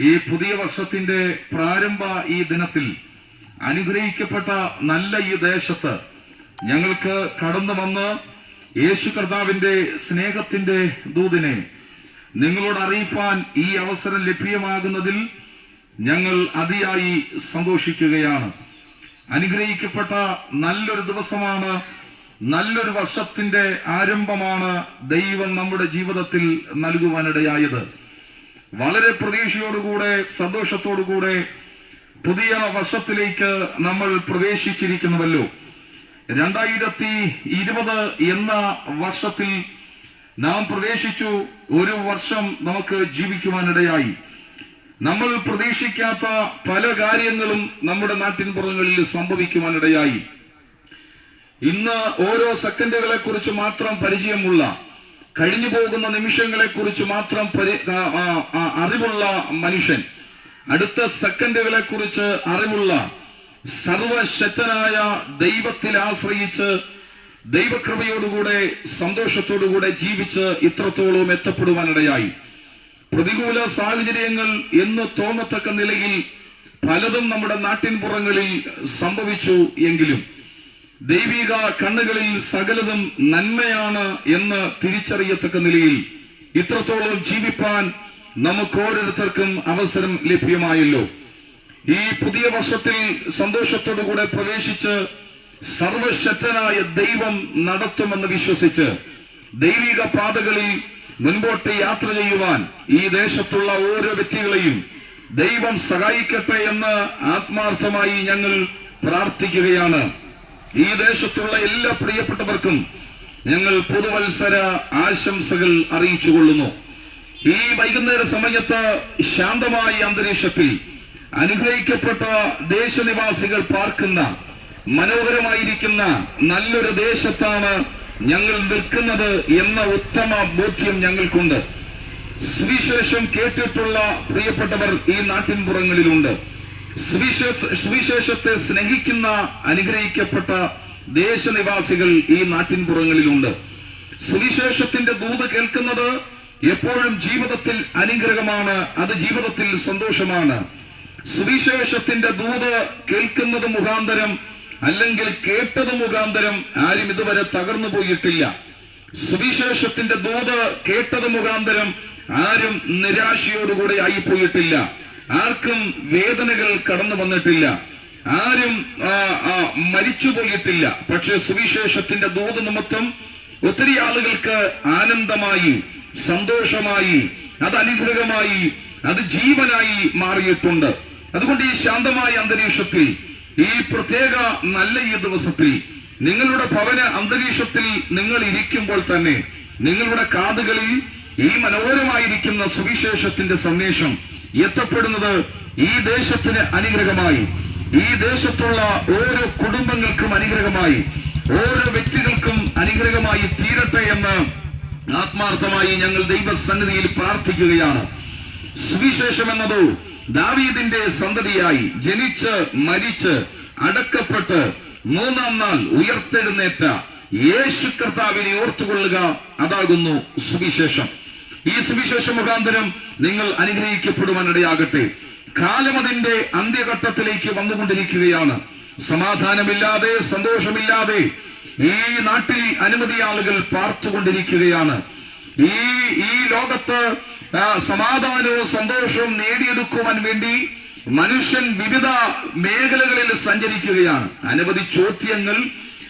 ഈ പുതിയ വർഷത്തിന്റെ പ്രാരംഭ ഈ ദിനത്തിൽ അനുഗ്രഹിക്കപ്പെട്ട നല്ല ഈ ദേശത്ത് ഞങ്ങൾക്ക് കടന്നു വന്ന് യേശു കർത്താവിന്റെ സ്നേഹത്തിന്റെ ദൂതിനെ നിങ്ങളോട് അറിയിപ്പാൻ ഈ അവസരം ലഭ്യമാകുന്നതിൽ ഞങ്ങൾ അതിയായി സന്തോഷിക്കുകയാണ്. അനുഗ്രഹിക്കപ്പെട്ട നല്ലൊരു ദിവസമാണ് നല്ലൊരു വർഷത്തിന്റെ ആരംഭമാണ് ദൈവം നമ്മുടെ ജീവിതത്തിൽ നൽകുവാനിടയായത്. വളരെ പ്രതീക്ഷയോടുകൂടെ സന്തോഷത്തോടുകൂടെ പുതിയ വർഷത്തിലേക്ക് നമ്മൾ പ്രവേശിച്ചിരിക്കുന്നുവല്ലോ. രണ്ടായിരത്തി ഇരുപത് എന്ന വർഷത്തിൽ നാം പ്രവേശിച്ചു. ഒരു വർഷം നമുക്ക് ജീവിക്കുവാനിടയായി. നമ്മൾ പ്രതീക്ഷിക്കാത്ത പല കാര്യങ്ങളും നമ്മുടെ നാട്ടിൻപുറങ്ങളിൽ സംഭവിക്കുവാനിടയായി. ഇന്ന് ഓരോ സെക്കൻഡുകളെ കുറിച്ച് മാത്രം പരിചയമുള്ള കഴിഞ്ഞു പോകുന്ന നിമിഷങ്ങളെ കുറിച്ച് മാത്രം അറിവുള്ള മനുഷ്യൻ. അടുത്ത സെക്കൻഡുകളെ കുറിച്ച് അറിവുള്ള സർവശക്തനായ ദൈവത്തിൽ ആശ്രയിച്ച് ദൈവകൃപയോടുകൂടെ സന്തോഷത്തോടുകൂടെ ജീവിച്ച് ഇത്രത്തോളം എത്തപ്പെടുവാനിടയായി. പ്രതികൂല സാഹചര്യങ്ങൾ എന്ന് തോന്നത്തക്ക നിലയിൽ പലതും നമ്മുടെ നാട്ടിൻപുറങ്ങളിൽ സംഭവിച്ചു എങ്കിലും ദൈവിക കണ്ണുകളിൽ സകലതും നന്മയാണ് എന്ന് തിരിച്ചറിയത്തക്ക നിലയിൽ ഇത്രത്തോളം ജീവിപ്പാൻ നമുക്ക് ഓരോരുത്തർക്കും അവസരം ലഭ്യമായല്ലോ. ഈ പുതിയ വർഷത്തിൽ സന്തോഷത്തോടുകൂടെ പ്രവേശിച്ച് സർവശക്തനായ ദൈവം നടത്തുമെന്ന് വിശ്വസിച്ച് ദൈവിക പാതകളിൽ മുൻപോട്ട് യാത്ര ചെയ്യുവാൻ ഈ ദേശത്തുള്ള ഓരോ വ്യക്തികളെയും ദൈവം സഹായിക്കട്ടെ എന്ന് ആത്മാർത്ഥമായി ഞങ്ങൾ പ്രാർത്ഥിക്കുകയാണ്. ഈ ദേശത്തുള്ള എല്ലാ പ്രിയപ്പെട്ടവർക്കും ഞങ്ങൾ പുതുവത്സര ആശംസകൾ അറിയിച്ചു കൊള്ളുന്നു ഈ വൈകുന്നേര സമയത്ത് ശാന്തമായ അന്തരീക്ഷത്തിൽ അനുഗ്രഹിക്കപ്പെട്ട ദേശനിവാസികൾ പാർക്കുന്ന മനോഹരമായിരിക്കുന്ന നല്ലൊരു ദേശത്താണ് ഞങ്ങൾ നിൽക്കുന്നത് എന്ന ഉത്തമ ബോധ്യം ഞങ്ങൾക്കുണ്ട്. സുവിശേഷം കേട്ടിട്ടുള്ള പ്രിയപ്പെട്ടവർ ഈ നാട്ടിൻപുറങ്ങളിലുണ്ട്. സുവിശേഷത്തെ സ്നേഹിക്കുന്ന അനുഗ്രഹിക്കപ്പെട്ട ദേശനിവാസികൾ ഈ നാട്ടിൻപുറങ്ങളിലുണ്ട്. സുവിശേഷത്തിന്റെ ദൂത് കേൾക്കുന്നത് എപ്പോഴും ജീവിതത്തിൽ അനുഗ്രഹമാണ് അത് ജീവിതത്തിൽ സന്തോഷമാണ്. സുവിശേഷത്തിന്റെ ദൂത് കേൾക്കുന്നത് മുഖാന്തരം അല്ലെങ്കിൽ കേട്ടത് മുഖാന്തരം ആരും ഇതുവരെ തകർന്നു പോയിട്ടില്ല. സുവിശേഷത്തിന്റെ ദൂത് കേട്ടത് മുഖാന്തരം ആരും നിരാശയോടുകൂടെ ആയിപ്പോയിട്ടില്ല. ആർക്കും വേദനകൾ കടന്നു വന്നിട്ടില്ല. ആരും ആ, ആ, മരിച്ചു പോയിട്ടില്ല. പക്ഷെ സുവിശേഷത്തിന്റെ ദൂത് നിമിത്തം ഒത്തിരി ആളുകൾക്ക് ആനന്ദമായി സന്തോഷമായി അത് അനുഗ്രഹമായി അത് ജീവനായി മാറിയിട്ടുണ്ട്. അതുകൊണ്ട് ഈ ശാന്തമായ അന്തരീക്ഷത്തിൽ ഈ പ്രത്യേക നല്ല ഈ ദിവസത്തിൽ നിങ്ങളുടെ ഭവന അന്തരീക്ഷത്തിൽ നിങ്ങൾ ഇരിക്കുമ്പോൾ തന്നെ നിങ്ങളുടെ കാതുകളിൽ ഈ മനോഹരമായിരിക്കുന്ന സുവിശേഷത്തിന്റെ സന്ദേശം എത്തപ്പെടുന്നത് ഈ ദേശത്തിന് അനുഗ്രഹമായി. ഈ ദേശത്തുള്ള ഓരോ കുടുംബങ്ങൾക്കും അനുഗ്രഹമായി. ഓരോ വ്യക്തികൾക്കും അനുഗ്രഹമായി തീരട്ടെ എന്ന് ആത്മാർത്ഥമായി ഞങ്ങൾ ദൈവസന്നിധിയിൽ പ്രാർത്ഥിക്കുകയാണ്. സുവിശേഷം എന്നത് ദാവീദിന്റെ സന്തതിയായി ജനിച്ച് മരിച്ച് അടക്കപ്പെട്ട് മൂന്നാം നാൾ ഉയർത്തെഴുന്നേറ്റ യേശു കർത്താവിനെ ഓർത്തുകൊള്ളുക അതാകുന്നു സുവിശേഷം. ഈ സുവിശേഷ മുഖാന്തരം നിങ്ങൾ അനുഗ്രഹിക്കപ്പെടുവാനിടയാകട്ടെ. കാലമതിന്റെ അന്ത്യഘട്ടത്തിലേക്ക് വന്നുകൊണ്ടിരിക്കുകയാണ്. സമാധാനമില്ലാതെ സന്തോഷമില്ലാതെ ഈ നാട്ടിൽ അനുമതി ആളുകൾ പാർത്തുകൊണ്ടിരിക്കുകയാണ്. ഈ ഈ ലോകത്ത് സമാധാനവും സന്തോഷവും നേടിയെടുക്കുവാൻ വേണ്ടി മനുഷ്യൻ വിവിധ മേഖലകളിൽ സഞ്ചരിക്കുകയാണ്. അനവധി ചോദ്യങ്ങൾ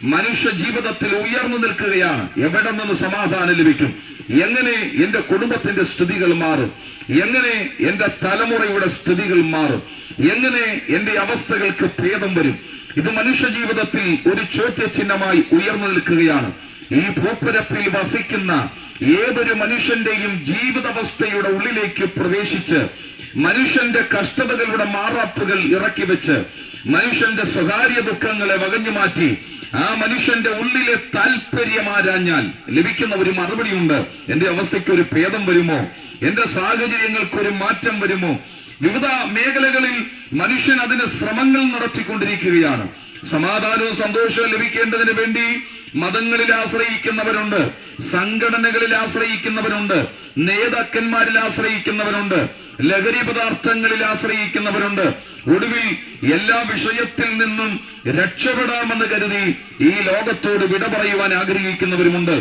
മനുഷ്യ ജീവിതത്തിൽ ഉയർന്നു നിൽക്കുകയാണ്. എവിടെ നിന്ന് സമാധാനം ലഭിക്കും? എങ്ങനെ എന്റെ കുടുംബത്തിന്റെ സ്ഥിതികൾ മാറും? എങ്ങനെ എന്റെ തലമുറയുടെ സ്ഥിതികൾ മാറും? എങ്ങനെ എന്റെ അവസ്ഥകൾക്ക് ഭേദം വരും? ഇത് മനുഷ്യ ജീവിതത്തിൽ ഒരു ചോദ്യചിഹ്നമായി ഉയർന്നു നിൽക്കുകയാണ്. ഈ ഭൂപ്പരപ്പിൽ വസിക്കുന്ന ഏതൊരു മനുഷ്യന്റെയും ജീവിതാവസ്ഥയുടെ ഉള്ളിലേക്ക് പ്രവേശിച്ച് മനുഷ്യന്റെ കഷ്ടതകളുടെ മാറാപ്പുകൾ ഇറക്കി വെച്ച് മനുഷ്യന്റെ സ്വകാര്യ ദുഃഖങ്ങളെ വകഞ്ഞു മാറ്റി ആ മനുഷ്യന്റെ ഉള്ളിലെ താല്പര്യം ആരാഞ്ഞാൽ ലഭിക്കുന്ന ഒരു മറുപടിയുണ്ട്. എന്റെ അവസ്ഥയ്ക്ക് ഒരു ഭേദം വരുമോ? എന്റെ സാഹചര്യങ്ങൾക്ക് ഒരു മാറ്റം വരുമോ? വിവിധ മേഖലകളിൽ മനുഷ്യൻ അതിന് ശ്രമങ്ങൾ നടത്തിക്കൊണ്ടിരിക്കുകയാണ്. സമാധാനവും സന്തോഷവും ലഭിക്കേണ്ടതിന് വേണ്ടി മതങ്ങളിൽ ആശ്രയിക്കുന്നവരുണ്ട് സംഘടനകളിൽ ആശ്രയിക്കുന്നവരുണ്ട് നേതാക്കന്മാരിൽ ആശ്രയിക്കുന്നവരുണ്ട് ലഹരി പദാർത്ഥങ്ങളിൽ ആശ്രയിക്കുന്നവരുണ്ട്. ഒടുവിൽ എല്ലാ വിഷയത്തിൽ നിന്നും രക്ഷപ്പെടാമെന്ന് കരുതി ഈ ലോകത്തോട് വിട പറയുവാൻ ആഗ്രഹിക്കുന്നവരുമുണ്ട്.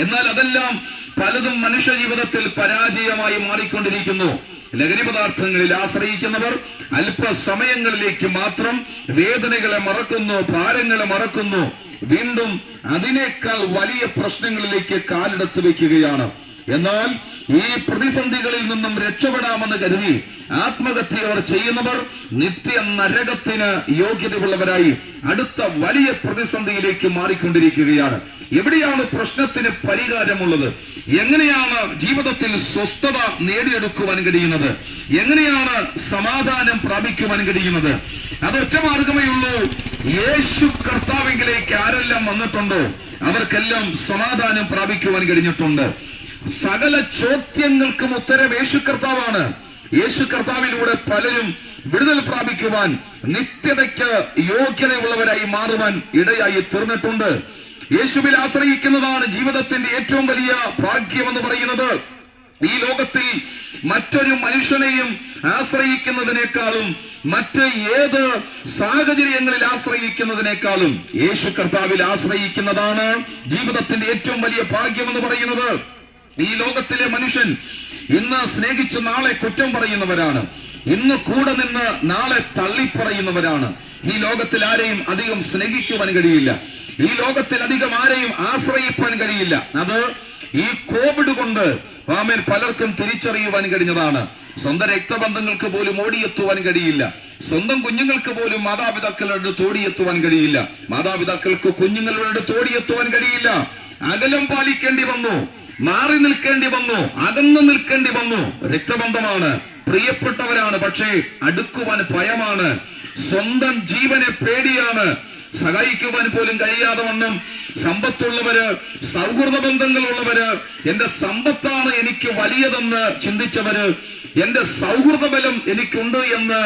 എന്നാൽ അതെല്ലാം പലതും മനുഷ്യ ജീവിതത്തിൽ പരാജയമായി മാറിക്കൊണ്ടിരിക്കുന്നു. ലഹരി പദാർത്ഥങ്ങളിൽ ആശ്രയിക്കുന്നവർ അല്പസമയങ്ങളിലേക്ക് മാത്രം വേദനകളെ മറക്കുന്നു ഭാരങ്ങളെ മറക്കുന്നു. വീണ്ടും അതിനേക്കാൾ വലിയ പ്രശ്നങ്ങളിലേക്ക് കാലെടുത്ത് വെക്കുകയാണ് എന്നാൽ ഈ പ്രതിസന്ധികളിൽ നിന്നും രക്ഷപ്പെടാമെന്ന് കരുതി ആത്മഹത്യ അവർ ചെയ്യുന്നവർ നിത്യ നരകത്തിന് യോഗ്യതയുള്ളവരായി അടുത്ത വലിയ പ്രതിസന്ധിയിലേക്ക് മാറിക്കൊണ്ടിരിക്കുകയാണ്. എവിടെയാണ് പ്രശ്നത്തിന് പരിഹാരമുള്ളത്? എങ്ങനെയാണ് ജീവിതത്തിൽ സ്വസ്ഥത നേടിയെടുക്കുവാൻ കഴിയുന്നത്? എങ്ങനെയാണ് സമാധാനം പ്രാപിക്കുവാൻ കഴിയുന്നത്? അതൊറ്റ മാർഗമേ ഉള്ളൂ. യേശു കർത്താവിംഗിലേക്ക് ആരെല്ലാം വന്നിട്ടുണ്ടോ അവർക്കെല്ലാം സമാധാനം പ്രാപിക്കുവാൻ കഴിഞ്ഞിട്ടുണ്ട്. സകല ചോദ്യങ്ങൾക്കും ഉത്തരം യേശു കർത്താവാണ്. യേശു കർത്താവിലൂടെ പലരും വിടുതൽ പ്രാപിക്കുവാൻ നിത്യതയ്ക്ക് യോഗ്യതയുള്ളവരായി മാറുവാൻ ഇടയായി തീർന്നിട്ടുണ്ട്. യേശുവിൽ ആശ്രയിക്കുന്നതാണ് ജീവിതത്തിന്റെ ഏറ്റവും വലിയ ഭാഗ്യം എന്ന് പറയുന്നത്. ഈ ലോകത്തിൽ മറ്റൊരു മനുഷ്യനെയും ആശ്രയിക്കുന്നതിനേക്കാളും മറ്റ് ഏത് സാഹചര്യങ്ങളിൽ ആശ്രയിക്കുന്നതിനേക്കാളും യേശു കർത്താവിൽ ആശ്രയിക്കുന്നതാണ് ജീവിതത്തിന്റെ ഏറ്റവും വലിയ ഭാഗ്യം എന്ന് പറയുന്നത്. ഈ ലോകത്തിലെ മനുഷ്യൻ ഇന്ന് സ്നേഹിച്ച് നാളെ കുറ്റം പറയുന്നവരാണ്. ഇന്ന് കൂടെ നിന്ന് നാളെ തള്ളിപ്പറയുന്നവരാണ്. ഈ ലോകത്തിൽ ആരെയും അധികം സ്നേഹിക്കുവാൻ കഴിയില്ല. ഈ ലോകത്തിൽ അധികം ആരെയും ആശ്രയിപ്പാൻ കഴിയില്ല. അത് ഈ കോവിഡ് കൊണ്ട് ആമേൻ പലർക്കും തിരിച്ചറിയുവാൻ കഴിഞ്ഞതാണ്. സ്വന്തം രക്തബന്ധങ്ങൾക്ക് പോലും ഓടിയെത്തുവാൻ കഴിയില്ല. സ്വന്തം കുഞ്ഞുങ്ങൾക്ക് പോലും മാതാപിതാക്കളുടെ അടുത്ത് ഓടിയെത്തുവാൻ കഴിയില്ല. മാതാപിതാക്കൾക്ക് കുഞ്ഞുങ്ങളുടെ അടുത്ത് ഓടിയെത്തുവാൻ കഴിയില്ല. അകലം പാലിക്കേണ്ടി വന്നു. മാറി നിൽക്കേണ്ടി വന്നു. അകന്നു നിൽക്കേണ്ടി വന്നു. രക്തബന്ധമാണ്. പ്രിയപ്പെട്ടവരാണ് പക്ഷേ അടുക്കുവാൻ ഭയമാണ്. സ്വന്തം ജീവനെ പേടിയാണ്. സഹായിക്കുവാൻ പോലും കഴിയാതെ വണ്ണം സമ്പത്തുള്ളവര് സൗഹൃദ ബന്ധങ്ങളുള്ളവര് എന്റെ സമ്പത്താണ് എനിക്ക് വലിയതെന്ന് ചിന്തിച്ചവര് എന്റെ സൗഹൃദ ബലം എനിക്കുണ്ട് എന്ന്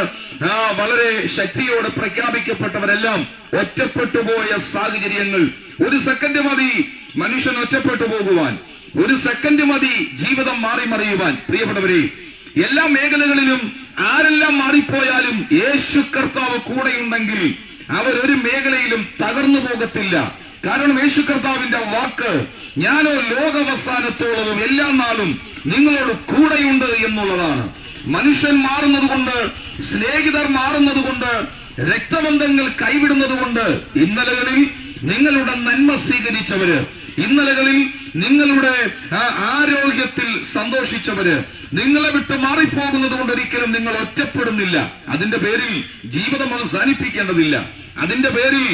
ആ വളരെ ശക്തിയോടെ പ്രഖ്യാപിക്കപ്പെട്ടവരെല്ലാം ഒറ്റപ്പെട്ടു പോയ സാഹചര്യങ്ങൾ. ഒരു സെക്കൻഡ് മതി മനുഷ്യൻ ഒറ്റപ്പെട്ടു പോകുവാൻ. ഒരു സെക്കൻഡ് മതി ജീവിതം മാറി മറിയുവാൻ. പ്രിയപ്പെട്ടവരെ എല്ലാ മേഖലകളിലും ആരെല്ലാം മാറിപ്പോയാലും യേശു കർത്താവ് കൂടെയുണ്ടെങ്കിൽ അവരൊരു മേഖലയിലും തകർന്നു പോകത്തില്ല. കാരണം യേശു കർത്താവിന്റെ വാക്ക് ഞാനോ ലോകവസാനത്തോളവും എല്ലാ നാളും നിങ്ങളോട് കൂടെയുണ്ട് എന്നുള്ളതാണ്. മനുഷ്യൻ മാറുന്നത് കൊണ്ട് സ്നേഹിതർ മാറുന്നത് കൊണ്ട് രക്തബന്ധങ്ങൾ കൈവിടുന്നത് കൊണ്ട് ഇന്നലകളിൽ നിങ്ങളുടെ നന്മ സ്വീകരിച്ചവര് ഇന്നലകളിൽ നിങ്ങളുടെ ആരോഗ്യത്തിൽ സന്തോഷിച്ചവര് നിങ്ങളെ വിട്ട് മാറിപ്പോകുന്നത് കൊണ്ട് ഒരിക്കലും നിങ്ങൾ ഒറ്റപ്പെടുന്നില്ല. അതിന്റെ പേരിൽ ജീവിതം അവസാനിപ്പിക്കേണ്ടതില്ല അതിന്റെ പേരിൽ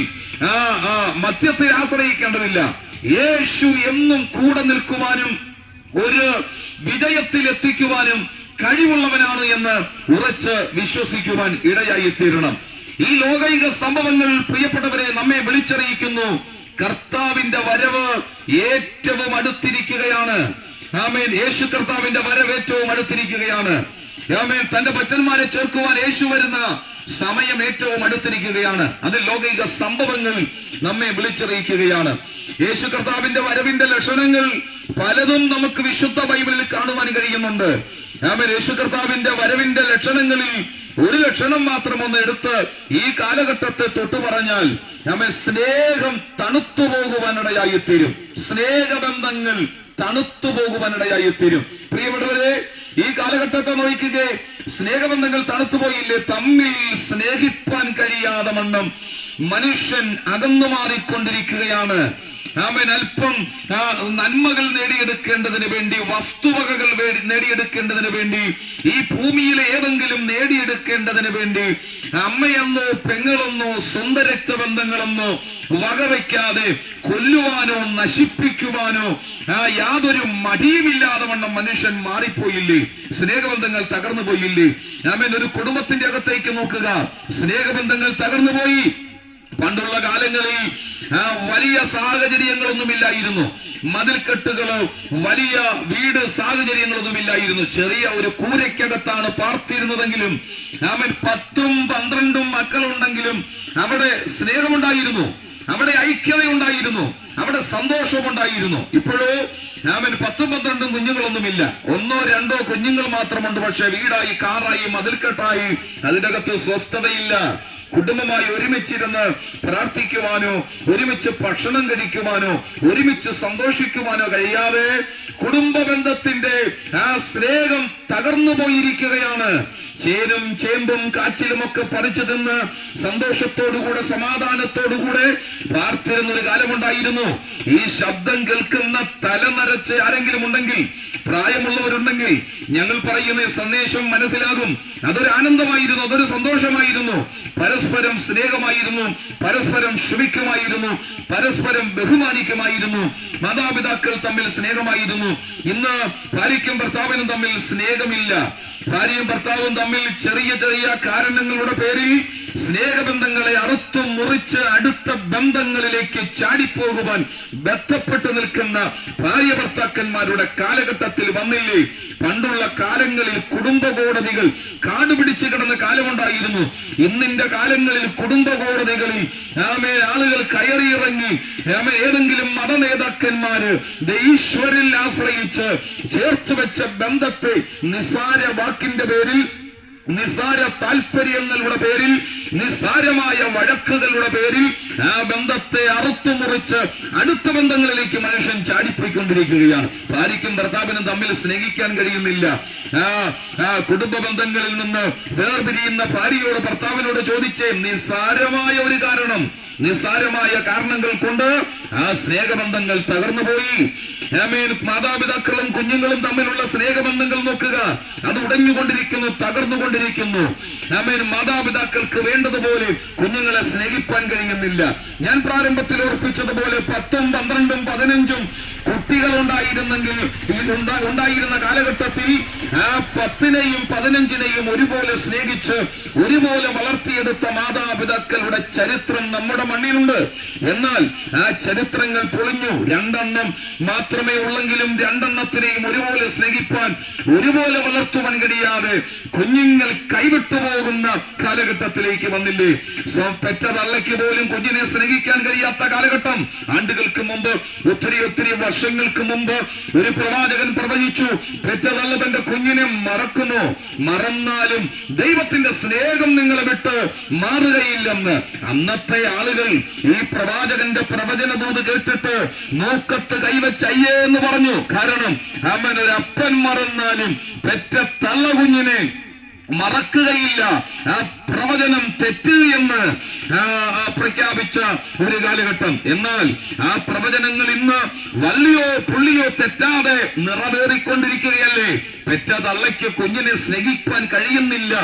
മദ്യത്തെ ആശ്രയിക്കേണ്ടതില്ല. യേശു എന്നും കൂടെ നിൽക്കുവാനും ഒരു വിജയത്തിൽ എത്തിക്കുവാനും കഴിവുള്ളവനാണ് എന്ന് ഉറച്ച് വിശ്വസിക്കുവാൻ ഇടയായി തീരണം. ഈ ലോകൈക സംഭവങ്ങൾ പ്രിയപ്പെട്ടവരെ നമ്മെ വിളിച്ചറിയിക്കുന്നു. കർത്താവിന്റെ വരവ് ഏറ്റവും അടുത്തിരിക്കുകയാണ്. ആമേൻ. യേശു കർത്താവിന്റെ വരവ് ഏറ്റവും അടുത്തിരിക്കുകയാണ്. ആമേൻ. തന്റെ ഭക്തന്മാരെ ചേർക്കുവാൻ യേശു വരുന്ന സമയം ഏറ്റവും അടുത്തിരിക്കുകയാണ്. അത് ലൗകിക സംഭവങ്ങൾ നമ്മെ വിളിച്ചറിയിക്കുകയാണ്. യേശു കർത്താവിന്റെ വരവിന്റെ ലക്ഷണങ്ങൾ പലതും നമുക്ക് വിശുദ്ധ ബൈബിളിൽ കാണുവാൻ കഴിയുന്നുണ്ട്. ആമേൻ. യേശു കർത്താവിന്റെ വരവിന്റെ ലക്ഷണങ്ങളിൽ ഒരു ലക്ഷണം മാത്രം ഒന്ന് എടുത്ത് ഈ കാലഘട്ടത്തെ തൊട്ടു പറഞ്ഞാൽ നമ്മെ സ്നേഹം തണുത്തു പോകുവാനിടയായി തീരും. സ്നേഹബന്ധങ്ങൾ തണുത്തു പോകുവാനിടയായി തീരും. പ്രിയപ്പെട്ടവരെ ഈ കാലഘട്ടത്തെ നോക്കുക സ്നേഹബന്ധങ്ങൾ തണുത്തുപോയില്ലേ തമ്മിൽ സ്നേഹിപ്പാൻ കഴിയാതെ വണ്ണം മനുഷ്യൻ അകന്നു മാറിക്കൊണ്ടിരിക്കുകയാണ്. ആമേൻ അല്പം നന്മകൾ നേടിയെടുക്കേണ്ടതിന് വേണ്ടി വസ്തുവകകൾ നേടിയെടുക്കേണ്ടതിന് വേണ്ടി ഈ ഭൂമിയിലെ ഏതെങ്കിലും നേടിയെടുക്കേണ്ടതിന് വേണ്ടി അമ്മയെന്നോ പെങ്ങളെന്നോ സ്വന്തം രക്തബന്ധങ്ങളെന്നോ വകവയ്ക്കാതെ കൊല്ലുവാനോ നശിപ്പിക്കുവാനോ ആ യാതൊരു മടിയുമില്ലാതെ വണ്ണം മനുഷ്യൻ മാറിപ്പോയില്ലേ? സ്നേഹബന്ധങ്ങൾ തകർന്നു പോയില്ലേ ആമേൻ ഒരു കുടുംബത്തിന്റെ അകത്തേക്ക് നോക്കുക. സ്നേഹബന്ധങ്ങൾ തകർന്നു പോയി പണ്ടുള്ള കാലങ്ങളിൽ വലിയ സാഹചര്യങ്ങളൊന്നുമില്ലായിരുന്നു. മതിൽക്കെട്ടുകളോ വലിയ വീട് സാഹചര്യങ്ങളൊന്നുമില്ലായിരുന്നു. ചെറിയ ഒരു കൂരയ്ക്കകത്താണ് പാർത്തിരുന്നതെങ്കിലും അവൻ പത്തും പന്ത്രണ്ടും മക്കളുണ്ടെങ്കിലും അവിടെ സ്നേഹമുണ്ടായിരുന്നു. അവിടെ ഐക്യതയുണ്ടായിരുന്നു. അവിടെ സന്തോഷമുണ്ടായിരുന്നു ഇപ്പോഴോ അവൻ പത്തും പന്ത്രണ്ടും കുഞ്ഞുങ്ങളൊന്നുമില്ല. ഒന്നോ രണ്ടോ കുഞ്ഞുങ്ങൾ മാത്രമുണ്ട്. പക്ഷെ വീടായി കാറായി മതിൽക്കെട്ടായി അതിനകത്ത് സ്വസ്ഥതയില്ല. കുടുംബമായി ഒരുമിച്ചിരുന്ന് പ്രാർത്ഥിക്കുവാനോ ഒരുമിച്ച് ഭക്ഷണം കഴിക്കുവാനോ ഒരുമിച്ച് സന്തോഷിക്കുവാനോ കഴിയാതെ കുടുംബ ബന്ധത്തിന്റെ ആ സ്നേഹം തകർന്നു പോയിരിക്കുകയാണ്. ചേരും ചേമ്പും കാച്ചിലും ഒക്കെ പറിച്ചു തിന്ന് സന്തോഷത്തോടുകൂടെ സമാധാനത്തോടുകൂടെ പാർത്തിരുന്ന ഒരു കാലമുണ്ടായിരുന്നു. ഈ ശബ്ദം കേൾക്കുന്ന തല നരച്ച് ആരെങ്കിലും ഉണ്ടെങ്കിൽ പ്രായമുള്ളവരുണ്ടെങ്കിൽ ഞങ്ങൾ പറയുന്ന സന്ദേശം മനസ്സിലാകും. അതൊരു ആനന്ദമായിരുന്നു അതൊരു സന്തോഷമായിരുന്നു. പരസ്പരം സ്നേഹമായിരുന്നു പരസ്പരം ക്ഷമിക്കുമായിരുന്നു പരസ്പരം ബഹുമാനിക്കുമായിരുന്നു. മാതാപിതാക്കൾ തമ്മിൽ സ്നേഹമായിരുന്നു. ഇന്ന് ഭാര്യയ്ക്കും ഭർത്താവിനും തമ്മിൽ സ്നേഹമില്ല. ഭാര്യയും ഭർത്താവും തമ്മിൽ ചെറിയ ചെറിയ കാരണങ്ങളുടെ പേരിൽ സ്നേഹബന്ധങ്ങളെ അറുത്തു മുറിച്ച് അടുത്ത ബന്ധങ്ങളിലേക്ക് ചാടിപ്പോകുവാൻ ബന്ധപ്പെട്ടു നിൽക്കുന്ന ഭാര്യ ഭർത്താക്കന്മാരുടെ കാലഘട്ടത്തിൽ വന്നില്ലേ? പണ്ടുള്ള കാലങ്ങളിൽ കുടുംബ കോടതികൾ കാടുപിടിച്ചു കിടന്ന കാലമുണ്ടായിരുന്നു. ഇന്നിന്റെ കാലങ്ങളിൽ കുടുംബ കോടതികളിൽ ആമേ ആളുകൾ കയറിയിറങ്ങി ആമേ ഏതെങ്കിലും മത നേതാക്കന്മാര് ഈശ്വരിൽ ആശ്രയിച്ച് ചേർത്തു വെച്ച ബന്ധത്തെ നിസാര വാക്കിന്റെ പേരിൽ നിസ്സാര താല്പര്യങ്ങളുടെ പേരിൽ നിസ്സാരമായ വഴക്കുകളുടെ പേരിൽ ആ ബന്ധത്തെ അറുത്തു മുറിച്ച് അടുത്ത ബന്ധങ്ങളിലേക്ക് മനുഷ്യൻ ചാടിപ്പോയിക്കൊണ്ടിരിക്കുകയാണ്. ഭാര്യയ്ക്കും ഭർത്താവിനും തമ്മിൽ സ്നേഹിക്കാൻ കഴിയുന്നില്ല. കുടുംബ ബന്ധങ്ങളിൽ നിന്ന് വേർപിരിയുന്ന ഭാര്യയോട് ഭർത്താവിനോട് ചോദിച്ചേ നിസ്സാരമായ ഒരു കാരണം. നിസ്സാരമായ കാരണങ്ങൾ കൊണ്ട് ആ സ്നേഹബന്ധങ്ങൾ തകർന്നു പോയി മാതാപിതാക്കളും കുഞ്ഞുങ്ങളും തമ്മിലുള്ള സ്നേഹബന്ധങ്ങൾ നോക്കുക. അത് ഉടഞ്ഞുകൊണ്ടിരിക്കുന്നു തകർന്നുകൊണ്ടിരിക്കുന്നു. ആമേൻ. മാതാപിതാക്കൾക്ക് വേണ്ടതുപോലെ കുഞ്ഞുങ്ങളെ സ്നേഹിപ്പാൻ കഴിയുന്നില്ല. ഞാൻ പ്രാരംഭത്തിൽ ഓർപ്പിച്ചതുപോലെ പത്തും പന്ത്രണ്ടും പതിനഞ്ചും കുട്ടികൾ ഉണ്ടായിരുന്നെങ്കിൽ ഉണ്ടായിരുന്ന കാലഘട്ടത്തിൽ ആ പത്തിനെയും പതിനഞ്ചിനെയും ഒരുപോലെ സ്നേഹിച്ച് ഒരുപോലെ വളർത്തിയെടുത്ത മാതാപിതാക്കളുടെ ചരിത്രം നമ്മുടെ മണ്ണിലുണ്ട്. എന്നാൽ ആ ചരിത്രങ്ങൾ പൊളിഞ്ഞു. രണ്ടെണ്ണം മാത്രമേ ഉള്ളെങ്കിലും രണ്ടെണ്ണത്തിനെയും ഒരുപോലെ സ്നേഹിപ്പാൻ ഒരുപോലെ വളർത്തുവാൻ കഴിയാതെ കുഞ്ഞുങ്ങൾ കൈവിട്ടു പോകുന്ന കാലഘട്ടത്തിലേക്ക് വന്നില്ലേ? പെറ്റതല്ലയ്ക്ക് പോലും കുഞ്ഞിനെ സ്നേഹിക്കാൻ കഴിയാത്ത കാലഘട്ടം. ആണ്ടുകൾക്ക് മുമ്പ് ഒത്തിരി ഒത്തിരി വർഷങ്ങൾക്ക് മുമ്പ് ഒരു പ്രവാചകൻ പ്രവചിച്ചു പെറ്റ തള്ള തന്റെ കുഞ്ഞിനെ മറക്കുമോ? മറന്നാലും ദൈവത്തിന്റെ സ്നേഹം നിങ്ങളെ വിട്ട് മാറുകയില്ലെന്ന്. അന്നത്തെ ആളുകൾ ഈ പ്രവാചകന്റെ പ്രവചന ദൂത് കേട്ടിട്ട് നോക്കത്ത് കൈവച്ച് അയ്യേ എന്ന് പറഞ്ഞു. കാരണം അവൻ ഒരു അപ്പൻ മറന്നാലും പെറ്റ കുഞ്ഞിനെ മറക്കുകയില്ല. ആ പ്രവചനം തെറ്റ് എന്ന് പ്രഖ്യാപിച്ച ഒരു കാലഘട്ടം. എന്നാൽ ആ പ്രവചനങ്ങൾ ഇന്ന് വള്ളിയോ പുള്ളിയോ തെറ്റാതെ നിറവേറിക്കൊണ്ടിരിക്കുകയല്ലേ? പെറ്റ തള്ളയ്ക്ക് കുഞ്ഞിനെ സ്നേഹിക്കാൻ കഴിയുന്നില്ല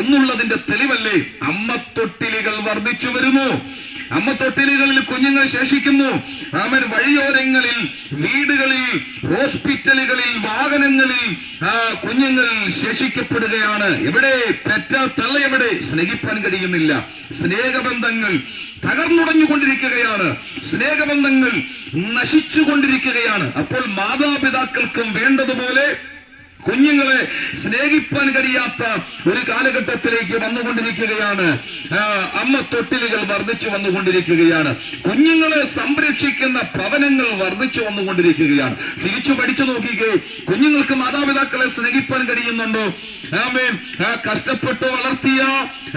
എന്നുള്ളതിന്റെ തെളിവല്ലേ അമ്മത്തൊട്ടിലികൾ വർദ്ധിച്ചു വരുന്നു. അമ്മ തൊട്ടിലുകളിൽ കുഞ്ഞുങ്ങൾ ശേഷിക്കുന്നു. അവൻ വഴിയോരങ്ങളിൽ വീടുകളിൽ ഹോസ്പിറ്റലുകളിൽ വാഹനങ്ങളിൽ ആ കുഞ്ഞുങ്ങൾ ശേഷിക്കപ്പെടുകയാണ്. എവിടെ പെറ്റ തള്ള എവിടെ സ്നേഹിപ്പാൻ കഴിയുന്നില്ല. സ്നേഹബന്ധങ്ങൾ തകർന്നുടഞ്ഞുകൊണ്ടിരിക്കുകയാണ്. സ്നേഹബന്ധങ്ങൾ നശിച്ചുകൊണ്ടിരിക്കുകയാണ്. അപ്പോൾ മാതാപിതാക്കൾക്കും വേണ്ടതുപോലെ കുഞ്ഞുങ്ങളെ സ്നേഹിപ്പാൻ കഴിയാത്ത ഒരു കാലഘട്ടത്തിലേക്ക് വന്നുകൊണ്ടിരിക്കുകയാണ്. അമ്മ തൊട്ടിലുകൾ വർദ്ധിച്ചു വന്നുകൊണ്ടിരിക്കുകയാണ്. കുഞ്ഞുങ്ങളെ സംരക്ഷിക്കുന്ന ഭവനങ്ങൾ വർദ്ധിച്ചു വന്നുകൊണ്ടിരിക്കുകയാണ്. തിരിച്ചു പഠിച്ചു നോക്കിക്കേ കുഞ്ഞുങ്ങൾക്ക് മാതാപിതാക്കളെ സ്നേഹിപ്പാൻ കഴിയുന്നുണ്ടോ? ആമേൻ. കഷ്ടപ്പെട്ട് വളർത്തിയ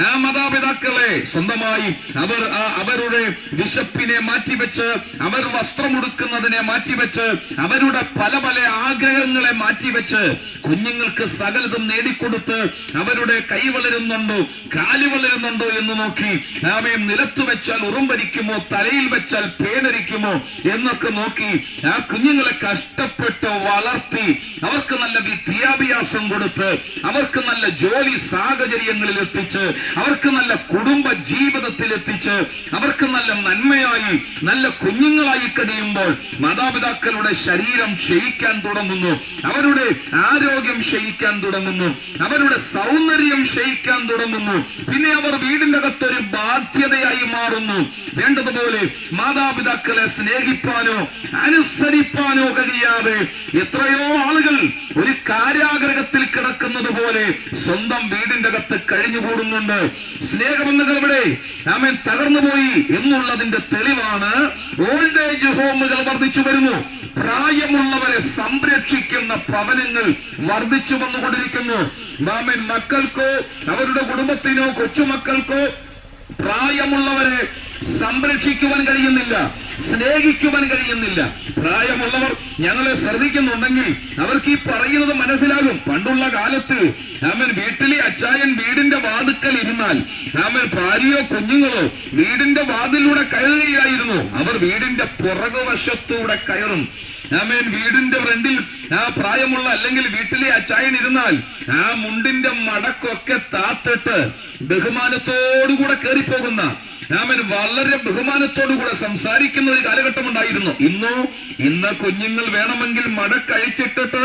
ആ മാതാപിതാക്കളെ സ്വന്തമായി അവർ അവരുടെ വിശപ്പിനെ മാറ്റിവെച്ച് അവർ വസ്ത്രമുടുക്കുന്നതിനെ മാറ്റിവെച്ച് അവരുടെ പല പല ആഗ്രഹങ്ങളെ മാറ്റിവെച്ച് കുഞ്ഞുങ്ങൾക്ക് സകലതും നേടിക്കൊടുത്ത് അവരുടെ കൈ വളരുന്നുണ്ടോ കാലി വളരുന്നുണ്ടോ എന്ന് നോക്കി ആമയും നിലത്തു വെച്ചാൽ ഉറുമ്പരിക്കുമോ തലയിൽ വെച്ചാൽ പേനരിക്കുമോ എന്നൊക്കെ നോക്കി ആ കുഞ്ഞുങ്ങളെ കഷ്ടപ്പെട്ട് വളർത്തി അവർക്ക് നല്ല വിദ്യാഭ്യാസം കൊടുത്ത് അവർക്ക് നല്ല ജോലി സാഹചര്യങ്ങളിൽ എത്തിച്ച് അവർക്ക് നല്ല കുടുംബ ജീവിതത്തിൽ എത്തിച്ച് അവർക്ക് നല്ല നന്മയായി നല്ല കുഞ്ഞുങ്ങളായി കഴിയുമ്പോൾ മാതാപിതാക്കളുടെ ശരീരം ക്ഷയിക്കാൻ തുടങ്ങുന്നു. അവരുടെ ആരോഗ്യം ക്ഷയിക്കാൻ തുടങ്ങുന്നു. അവരുടെ സൗന്ദര്യം ക്ഷയിക്കാൻ തുടങ്ങുന്നു. പിന്നെ അവർ വീടിന്റെ അകത്തൊരു ബാധ്യതയായി മാറുന്നു. വേണ്ടതുപോലെ മാതാപിതാക്കളെ സ്നേഹിപ്പാനോ അനുസരിപ്പാനോ കഴിയാതെ എത്രയോ ആളുകൾ ഒരു കാര്യാഗ്രഹത്തിൽ കിടക്കുന്നത് പോലെ സ്വന്തം വീടിന്റെ അകത്ത് കഴിഞ്ഞുകൂടുന്നുണ്ട്. സ്നേഹബന്ധങ്ങൾ ഇവിടെ ആമൻ തകർന്നുപോയി എന്നുള്ളതിന്റെ തെളിവാണ് ഓൾഡ് ഏജ് ഹോമുകൾ വർദ്ധിച്ചു വരുന്നു. പ്രായമുള്ളവരെ സംരക്ഷിക്കുന്ന ഭവനങ്ങൾ വർദ്ധിച്ചു വന്നുകൊണ്ടിരിക്കുന്നു. മാമൻ മക്കൾക്കോ അവരുടെ കുടുംബത്തിനോ കൊച്ചുമക്കൾക്കോ പ്രായമുള്ളവരെ സംരക്ഷിക്കുവാൻ കഴിയുന്നില്ല. സ്നേഹിക്കുവാൻ കഴിയുന്നില്ല. പ്രായമുള്ളവർ ഞങ്ങളെ ശ്രദ്ധിക്കുന്നുണ്ടെങ്കിൽ അവർക്ക് ഈ പറയുന്നത് മനസ്സിലാകും. പണ്ടുള്ള കാലത്ത് ആമൻ വീട്ടിലെ അച്ചായൻ വീടിന്റെ വാതുക്കൽ ഇരുന്നാൽ ആമൻ ഭാര്യയോ കുഞ്ഞുങ്ങളോ വീടിന്റെ വാതിലൂടെ കയറുകയായിരുന്നു. അവർ വീടിന്റെ പുറകുവശത്തൂടെ കയറും. ആമേൻ വീടിന്റെ ഫ്രണ്ടിൽ ആ പ്രായമുള്ള അല്ലെങ്കിൽ വീട്ടിലെ അച്ചായൻ ഇരുന്നാൽ ആ മുണ്ടിന്റെ മടക്കൊക്കെ താത്തിട്ട് ബഹുമാനത്തോടുകൂടെ കയറിപ്പോകുന്ന ആമൻ വളരെ ബഹുമാനത്തോടുകൂടെ സംസാരിക്കുന്ന ഒരു കാലഘട്ടം ഉണ്ടായിരുന്നു ഇന്നോ ഇന്ന് കുഞ്ഞുങ്ങൾ വേണമെങ്കിൽ മടക്കയച്ചിട്ടിട്ട്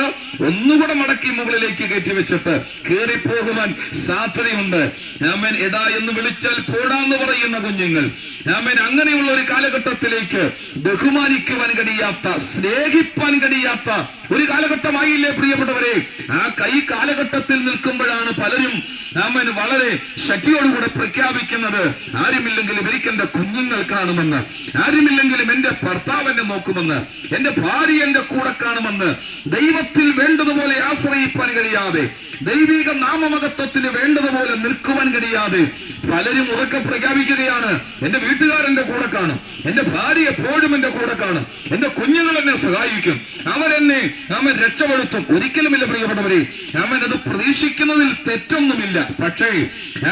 ഒന്നുകൂടെ മടക്കി മുകളിലേക്ക് കയറ്റി വെച്ചിട്ട് കയറിപ്പോകുവാൻ സാധ്യതയുണ്ട്. രാമൻ എടാ എന്ന് വിളിച്ചാൽ പോടാന്ന് പറയുന്ന കുഞ്ഞുങ്ങൾ. രാമൻ അങ്ങനെയുള്ള ഒരു കാലഘട്ടത്തിലേക്ക് ബഹുമാനിക്കുവാൻ കഴിയാത്ത സ്നേഹിപ്പാൻ കഴിയാത്ത ഒരു കാലഘട്ടമായില്ലേ പ്രിയപ്പെട്ടവരെ? ആ കൈ കാലഘട്ടത്തിൽ നിൽക്കുമ്പോഴാണ് പലരും രാമൻ വളരെ ശക്തിയോടുകൂടെ പ്രഖ്യാപിക്കുന്നത് ആരുമില്ലെങ്കിലും എനിക്ക് എന്റെ കുഞ്ഞുങ്ങൾ കാണുമെന്ന് ആരുമില്ലെങ്കിലും എന്റെ ഭർത്താവ് നോക്കുമെന്ന്. എന്റെ ഭാര്യ എന്റെ കൂടെ കാണുമെന്ന് ദൈവത്തിൽ വേണ്ടതുപോലെ ആശ്രയിപ്പാൻ കഴിയാതെ ദൈവിക നാമമകത്വത്തിന് വേണ്ടതുപോലെ നിൽക്കുവാൻ കഴിയാതെ പലരും ഉറക്കെ പ്രഖ്യാപിക്കുകയാണ് എന്റെ വീട്ടുകാരന്റെ കൂടെ കാണും എന്റെ ഭാര്യ എപ്പോഴും എന്റെ കൂടെ കാണും എന്റെ കുഞ്ഞുങ്ങൾ എന്നെ സഹായിക്കും അവരെന്നെ അവൻ രക്ഷപ്പെടുത്തും. ഒരിക്കലുമില്ല പ്രിയപ്പെട്ടവരെ അവൻ അത് പ്രതീക്ഷിക്കുന്നതിൽ തെറ്റൊന്നുമില്ല. പക്ഷേ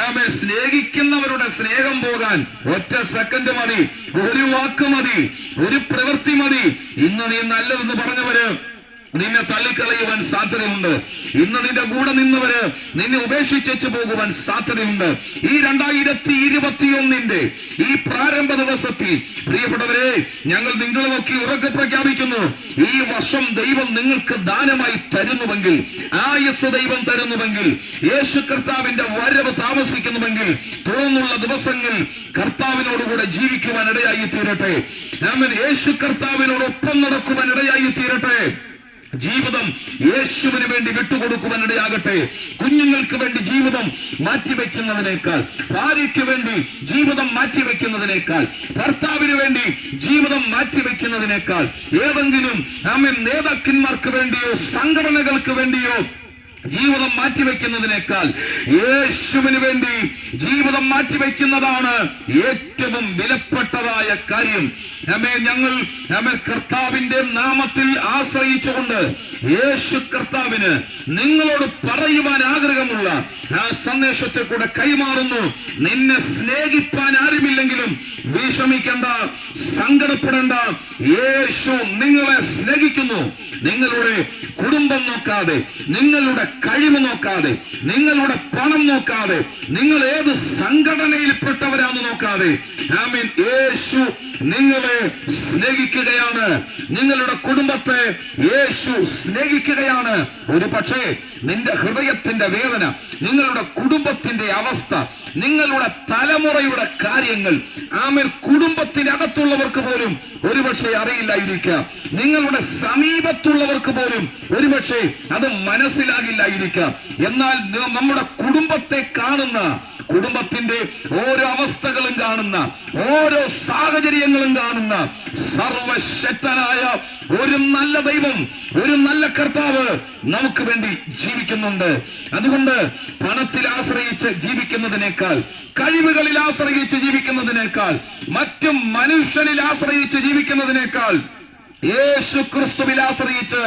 അവൻ സ്നേഹിക്കുന്നവരുടെ സ്നേഹം പോകാൻ ഒറ്റ സെക്കൻഡ് മതി ഒരു വാക്ക് മതി ഒരു പ്രവൃത്തി മതി. ഇന്ന് നീ നല്ലതെന്ന് പറഞ്ഞവര് നിന്നെ തള്ളിക്കളയുവാൻ സാധ്യതയുണ്ട്. ഇന്ന് നിന്റെ കൂടെ നിന്നവര് നിന്നെ ഉപേക്ഷിച്ചു പോകുവാൻ സാധ്യതയുണ്ട്. ഈ രണ്ടായിരത്തി ഇരുപത്തിയൊന്നിന്റെ ഈ പ്രാരംഭ ദിവസത്തിൽ പ്രിയപ്പെട്ടവരെ ഞങ്ങൾ നിങ്ങളെ നോക്കി ഉറക്കെ പ്രഖ്യാപിക്കുന്നു. ഈ വർഷം ദൈവം നിങ്ങൾക്ക് ദാനമായി തരുന്നുവെങ്കിൽ ആയസ് ദൈവം തരുന്നുവെങ്കിൽ യേശു കർത്താവിന്റെ വരവ് താമസിക്കുന്നുവെങ്കിൽ തുടർന്നുള്ള ദിവസങ്ങൾ കർത്താവിനോടുകൂടെ ജീവിക്കുവാൻ ഇടയായി തീരട്ടെ നാമൻ യേശു കർത്താവിനോടൊപ്പം നടക്കുവാൻ ഇടയായി തീരട്ടെ ജീവിതം യേശുവിന് വേണ്ടി വിട്ടുകൊടുക്കുവാനിടയാകട്ടെ. കുഞ്ഞുങ്ങൾക്ക് വേണ്ടി ജീവിതം മാറ്റിവെക്കുന്നതിനേക്കാൾ ഭാര്യയ്ക്ക് വേണ്ടി ജീവിതം മാറ്റിവെക്കുന്നതിനേക്കാൾ ഭർത്താവിന് വേണ്ടി ജീവിതം മാറ്റിവെക്കുന്നതിനേക്കാൾ ഏതെങ്കിലും ആമൻ നേതാക്കന്മാർക്ക് വേണ്ടിയോ സംഘടനകൾക്ക് വേണ്ടിയോ ജീവിതം മാറ്റിവെക്കുന്നതിനേക്കാൾ യേശുവിന് വേണ്ടി ജീവിതം മാറ്റിവെക്കുന്നതാണ് ഏറ്റവും വിലപ്പെട്ടതായ കാര്യം. ഞങ്ങൾ കർത്താവിന്റെ നാമത്തിൽ ആശ്രയിച്ചുകൊണ്ട് യേശു കർത്താവിന് നിങ്ങളോട് പറയുവാൻ ആഗ്രഹമുള്ള ആ സന്ദേശത്തെ കൂടെ കൈമാറുന്നു. നിന്നെ സ്നേഹിപ്പാൻ ആരുമില്ലെങ്കിലും വിഷമിക്കേണ്ട സങ്കടപ്പെടേണ്ട. യേശു നിങ്ങളെ സ്നേഹിക്കുന്നു. നിങ്ങളുടെ കുടുംബം നോക്കാതെ നിങ്ങളുടെ കഴിവ് നോക്കാതെ നിങ്ങളുടെ പണം നോക്കാതെ നിങ്ങൾ ഏത് സംഘടനയിൽപ്പെട്ടവരാണെന്ന് നോക്കാതെ ആമീൻ. യേശു നിങ്ങളെ സ്നേഹിക്കുകയാണ്. നിങ്ങളുടെ കുടുംബത്തെ യേശു സ്നേഹിക്കുകയാണ്. ഒരു പക്ഷേ നിന്റെ ഹൃദയത്തിന്റെ വേദന നിങ്ങളുടെ കുടുംബത്തിന്റെ അവസ്ഥ നിങ്ങളുടെ തലമുറയുടെ കാര്യങ്ങൾ ആമീൻ കുടുംബത്തിനകത്തുള്ളവർക്ക് പോലും ഒരുപക്ഷെ അറിയില്ലായിരിക്കാം. നിങ്ങളുടെ സമീപത്തുള്ളവർക്ക് പോലും ഒരുപക്ഷെ അത് മനസ്സിലാകില്ലായിരിക്കാം. എന്നാൽ നമ്മുടെ കുടുംബത്തെ കാണുന്ന കുടുംബത്തിന്റെ ഓരോ അവസ്ഥകളും കാണുന്ന ഓരോ സാഹചര്യങ്ങളും കാണുന്ന സർവശക്തനായ ഒരു നല്ല ദൈവം ഒരു നല്ല കർത്താവ് നമുക്ക് വേണ്ടി ജീവിക്കുന്നുണ്ട്. അതുകൊണ്ട് പണത്തിൽ ആശ്രയിച്ച് ജീവിക്കുന്നതിനേക്കാൾ കഴിവുകളിൽ ആശ്രയിച്ച് ജീവിക്കുന്നതിനേക്കാൾ മറ്റും മനുഷ്യനിൽ ആശ്രയിച്ച് ജീവിക്കുന്നതിനേക്കാൾ യേശു ക്രിസ്തുവിൽ ആശ്രയിച്ച്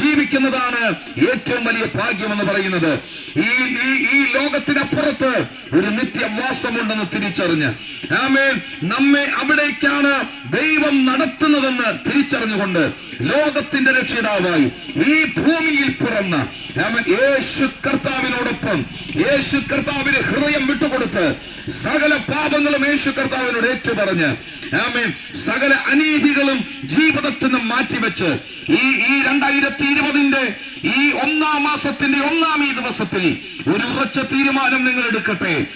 ജീവിക്കുന്നതാണ് ഏറ്റവും വലിയ ഭാഗ്യമെന്ന് പറയുന്നത്. ഈ ഈ ഈ ലോകത്തിനപ്പുറത്ത് ഒരു നിത്യവാസമുണ്ടെന്ന് തിരിച്ചറിഞ്ഞ്. ആമേൻ. നമ്മെ അവിടേക്കാണ് ദൈവം നടത്തുന്നതെന്ന് തിരിച്ചറിഞ്ഞുകൊണ്ട് ലോകത്തിന്റെ രക്ഷിതാവായി ഈ ഭൂമിയിൽ പിറന്ന യേശു കർത്താവിനോടൊപ്പം യേശു കർത്താവിന് ഹൃദയം വിട്ടുകൊടുത്ത് സകല പാപങ്ങളും യേശു കർത്താവിനോട് ഏറ്റുപറഞ്ഞ് സകല അനീതികളും ജീവിതത്തിൽ നിന്ന് മാറ്റിവെച്ച്. ഈ ഈ രണ്ടായിരത്തി ഇരുപതിന്റെ ഈ ഒന്നാം മാസത്തിന്റെ ഒന്നാം ഈ ദിവസത്തിൽ ഒരു ഉറച്ച തീരുമാനം നിങ്ങൾ എടുക്കട്ടെ.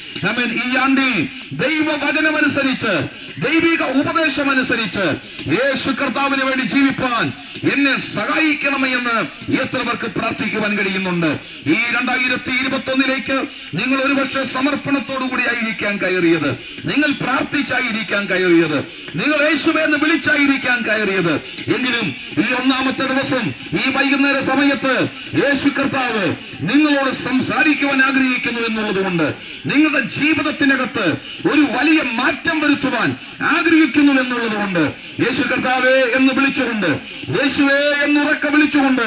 ഈ ആണ്ടിൽ ദൈവവചനമനുസരിച്ച് ദൈവിക ഉപദേശം അനുസരിച്ച് യേശു കർത്താവിന് വേണ്ടി ജീവിപ്പാൻ എന്നെ സഹായിക്കണമേ എന്ന് എത്ര പേർക്ക് പ്രാർത്ഥിക്കുവാൻ കഴിയുന്നുണ്ട്? ഈ രണ്ടായിരത്തി ഇരുപത്തി ഒന്നിലേക്ക് നിങ്ങൾ ഒരുപക്ഷെ സമർപ്പണത്തോടു കൂടി ആയിരിക്കാൻ കയറിയത്. നിങ്ങൾ പ്രാർത്ഥിച്ചായിരിക്കാൻ കയറിയത്. നിങ്ങൾ യേശുവെന്ന് വിളിച്ചായിരിക്കാൻ കയറിയത്. എങ്കിലും ഈ ഒന്നാമത്തെ ദിവസം ഈ വൈകുന്നേര സമയത്ത് യേശു കർത്താവ് നിങ്ങളോട് സംസാരിക്കുവാൻ ആഗ്രഹിക്കുന്നു എന്നുള്ളത് കൊണ്ട് നിങ്ങളുടെ ജീവിതത്തിനകത്ത് ഒരു വലിയ മാറ്റം വരുത്തുവാൻ ആഗ്രഹിക്കുന്നു എന്നുള്ളതുകൊണ്ട് യേശു കർത്താവേ എന്ന് വിളിച്ചുകൊണ്ട് യേശുവേ എന്ന് ഉറക്കെ വിളിച്ചുകൊണ്ട്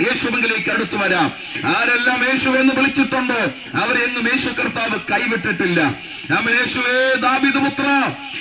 യേശുവിലേക്ക് അടുത്തു വരാം. ആരെല്ലാം യേശു എന്ന് വിളിച്ചിട്ടുണ്ടോ? അവരെന്നും യേശു കർത്താവ് കൈവിട്ടിട്ടില്ല. യേശുവേ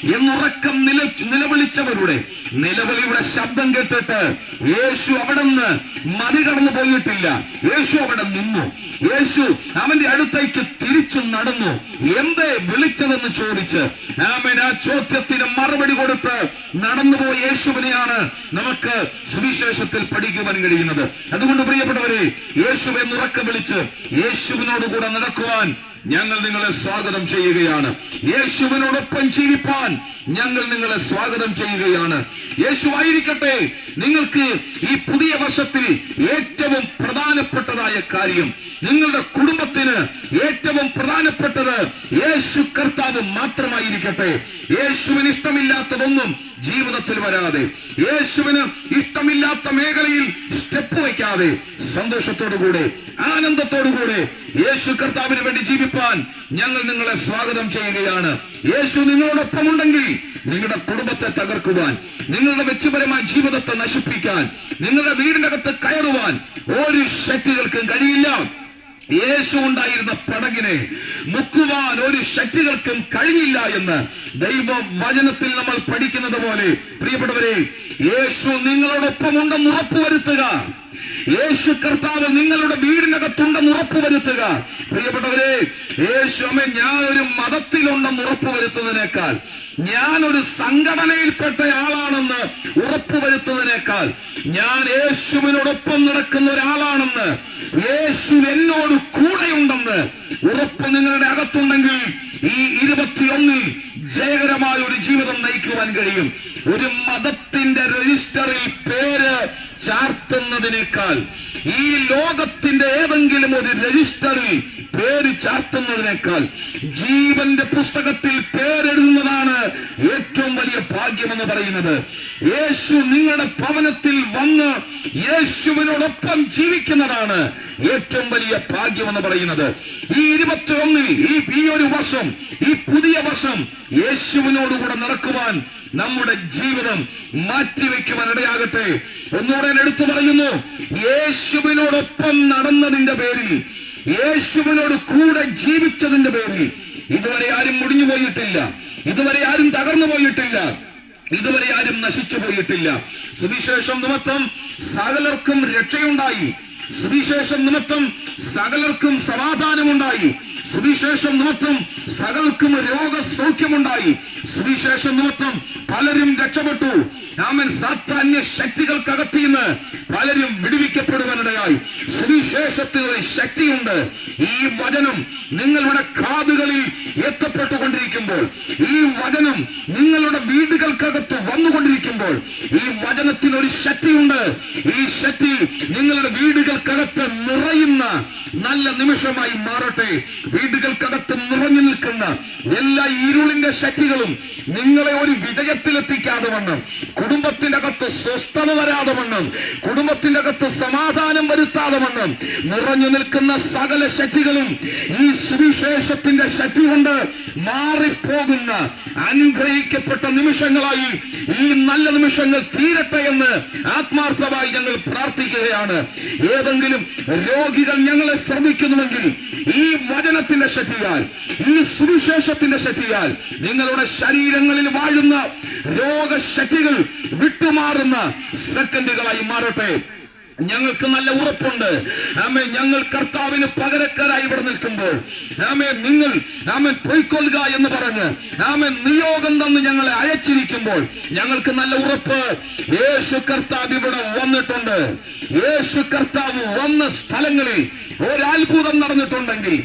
എന്നുറക്കം നില നിലവിളിച്ചവരുടെ നിലവിളിയുടെ ശബ്ദം കേട്ടിട്ട് യേശു അവിടെ നിന്ന് മറികടന്നു പോയിട്ടില്ല. യേശു അവിടെ നിന്നു. യേശു അവന്റെ അടുത്തേക്ക് തിരിച്ചു നടന്നു. എന്തേ വിളിച്ചതെന്ന് ചോദിച്ച് ആമേൻ ആ ചോദ്യത്തിന് മറുപടി കൊടുത്ത് നടന്നുപോയ യേശുവിനെയാണ് നമുക്ക് സുവിശേഷത്തിൽ പഠിക്കുവാൻ കഴിയുന്നത്. അതുകൊണ്ട് പ്രിയപ്പെട്ടവരെ യേശു എന്നുറക്കം വിളിച്ച് യേശുവിനോട് കൂടെ നടക്കുവാൻ ഞങ്ങൾ നിങ്ങളെ സ്വാഗതം ചെയ്യുകയാണ്. യേശുവിനോടൊപ്പം ജീവിപ്പാൻ ഞങ്ങൾ നിങ്ങളെ സ്വാഗതം ചെയ്യുകയാണ്. യേശു ആയിരിക്കട്ടെ നിങ്ങൾക്ക് ഈ പുതിയ വർഷത്തിൽ ഏറ്റവും പ്രധാനപ്പെട്ടതായ കാര്യം. നിങ്ങളുടെ കുടുംബത്തിന് ഏറ്റവും പ്രധാനപ്പെട്ടത് യേശു കർത്താവ് മാത്രമായിരിക്കട്ടെ. യേശുവിന് ഇഷ്ടമില്ലാത്തതൊന്നും ജീവിതത്തിൽ വരാതെ യേശുവിന് ഇഷ്ടമില്ലാത്ത മേഖലയിൽ സ്റ്റെപ്പ് വയ്ക്കാതെ സന്തോഷത്തോടുകൂടെ ആനന്ദത്തോടുകൂടെ യേശു കർത്താവിന് വേണ്ടി ജീവിപ്പാൻ ഞങ്ങൾ നിങ്ങളെ സ്വാഗതം ചെയ്യുകയാണ്. യേശു നിങ്ങളോടൊപ്പം ഉണ്ടെങ്കിൽ നിങ്ങളുടെ കുടുംബത്തെ തകർക്കുവാൻ നിങ്ങളുടെ വ്യക്തിപരമായ ജീവിതത്തെ നശിപ്പിക്കാൻ നിങ്ങളുടെ വീടിനകത്ത് കയറുവാൻ ഒരു ശക്തികൾക്കും കഴിയില്ല. യേശു ഉണ്ടായിരുന്ന പടകിനെ മുക്കുവാൻ ഒരു ശക്തികൾക്കും കഴിഞ്ഞില്ല എന്ന് ദൈവ വചനത്തിൽ നമ്മൾ പഠിക്കുന്നത് പോലെ. പ്രിയപ്പെട്ടവരെ യേശു നിങ്ങളോടൊപ്പം ഉണ്ടെന്ന് ഉറപ്പുവരുത്തുക യേശു കർത്താവ് നിങ്ങളുടെ വീടിനകത്തുണ്ടെന്ന് ഉറപ്പുവരുത്തുക പ്രിയപ്പെട്ടവരെ യേശു അമ്മ ഞാൻ ഒരു മതത്തിലുണ്ടെന്ന് ഉറപ്പുവരുത്തുന്നതിനേക്കാൾ ഞാൻ ഒരു സംഘടനയിൽപ്പെട്ട ആളാണെന്ന് ഉറപ്പുവരുത്തുന്നതിനേക്കാൾ ഞാൻ യേശുവിനോടൊപ്പം നടക്കുന്ന ഒരാളാണെന്ന് യേശു എന്നോട് കൂടെയുണ്ടെന്ന് ഉറപ്പ് നിങ്ങളുടെ അകത്തുണ്ടെങ്കിൽ ഈ ഇരുപത്തിയൊന്നിൽ ജയകരമായ ഒരു ജീവിതം നയിക്കുവാൻ കഴിയും. ഒരു മതത്തിന്റെ രജിസ്റ്ററിൽ പേര് ചാർത്തുന്നതിനേക്കാൾ ഈ ലോകത്തിന്റെ ഏതെങ്കിലും ഒരു രജിസ്റ്ററിൽ പേര് ചാർത്തുന്നതിനേക്കാൾ ജീവന്റെ പുസ്തകത്തിൽ പേരെഴുതുന്നതാണ് ഏറ്റവും വലിയ ഭാഗ്യമെന്ന് പറയുന്നത്. യേശു നിങ്ങളുടെ ഭവനത്തിൽ വന്ന് യേശുവിനോടൊപ്പം ജീവിക്കുന്നതാണ് ഏറ്റവും വലിയ ഭാഗ്യമെന്ന് പറയുന്നത്. ഈ ഇരുപത്തി ഒന്നിൽ ഈ ഈ ഒരു വർഷം ഈ പുതിയ വർഷം യേശുവിനോടുകൂടെ നടക്കുവാൻ നമ്മുടെ ജീവിതം മാറ്റിവെക്കുവാൻ ഇടയാകട്ടെ. ഒന്നുകൂടെ എടുത്തു പറയുന്നു. യേശുവിനോടൊപ്പം നടന്നതിന്റെ പേരിൽ യേശുവിനോട് കൂടെ ജീവിച്ചതിന്റെ പേരിൽ. ഇതുവരെ ആരും മുടിഞ്ഞു പോയിട്ടില്ല. ഇതുവരെ ആരും തകർന്നു പോയിട്ടില്ല. ഇതുവരെ ആരും നശിച്ചു പോയിട്ടില്ല. സുവിശേഷം നിമിത്തം സകലർക്കും രക്ഷയുണ്ടായി. സുവിശേഷം നിമിത്തം സകലർക്കും സമാധാനമുണ്ടായി. സുവിശേഷം നിമിത്തം സകലർക്കും രോഗസൗഖ്യമുണ്ടായി. സുവിശേഷം നിമിത്തം പലരും രക്ഷപ്പെട്ടു. ആമൻ സാത്താന്യ ശക്തികൾക്കകത്തിന്ന് പലരും വിടുവിക്കപ്പെടുവാനിടയായി. സുവിശേഷത്തിന് ഒരു ശക്തിയുണ്ട്. ഈ വചനം നിങ്ങളുടെ കാതുകളിൽ എത്തപ്പെട്ടുകൊണ്ടിരിക്കുമ്പോൾ ഈ വചനം നിങ്ങളുടെ വീടുകൾക്കകത്ത് വന്നുകൊണ്ടിരിക്കുമ്പോൾ ഈ വചനത്തിന് ഒരു ശക്തിയുണ്ട്. ഈ ശക്തി നിങ്ങളുടെ വീടുകൾക്കകത്ത് നിറയുന്ന നല്ല നിമിഷമായി മാറട്ടെ. വീടുകൾക്കകത്ത് നിറഞ്ഞു നിൽക്കുന്ന എല്ലാ ഇരുളിന്റെ ശക്തികളും നിങ്ങളെ ഒരു വിജയത്തിലെത്തിക്കാതെ വണ്ണം. കുടുംബത്തിന്റെ അകത്ത് സ്വസ്ഥത വരാതെ വണ്ണം. കുടുംബത്തിന്റെ അകത്ത് സമാധാനം വരുത്താതെ വണ്ണം. നിറഞ്ഞു നിൽക്കുന്ന സകല ശക്തികളും ഈ സുവിശേഷത്തിന്റെ ശക്തി കൊണ്ട് മാറിപ്പോകുന്ന അനുഗ്രഹിക്കപ്പെട്ട നിമിഷങ്ങളായി ഈ നല്ല നിമിഷങ്ങൾ തീരട്ടെ എന്ന് ആത്മാർത്ഥമായി ഞങ്ങൾ പ്രാർത്ഥിക്കുകയാണ്. ഏതെങ്കിലും രോഗികൾ ഞങ്ങളെ ശ്രമിക്കുന്നുവെങ്കിൽ ഈ വചനത്തിന്റെ ശക്തിയാൽ ഈ സുവിശേഷത്തിന്റെ ശക്തിയാൽ നിങ്ങളുടെ ശരീരങ്ങളിൽ വാഴുന്ന രോഗശക്തികൾ വിട്ടുമാറുന്ന സെക്കൻഡുകളായി മാറട്ടെ. ഞങ്ങൾക്ക് നല്ല ഉറപ്പുണ്ട്. ആമേ ഞങ്ങൾ കർത്താവിന് പകരക്കാരായി ഇവിടെ നിൽക്കുമ്പോൾ ആമേ നിങ്ങൾ ആമൻ പൊയ്ക്കൊള്ളുക എന്ന് പറഞ്ഞ് ആമേ നിയോഗം തന്ന് ഞങ്ങളെ അയച്ചിരിക്കുമ്പോൾ ഞങ്ങൾക്ക് നല്ല ഉറപ്പ്. യേശു കർത്താവ് ഇവിടെ വന്നിട്ടുണ്ട്. യേശു കർത്താവ് വന്ന സ്ഥലങ്ങളിൽ ഒരത്ഭുതം നടന്നിട്ടുണ്ടെങ്കിൽ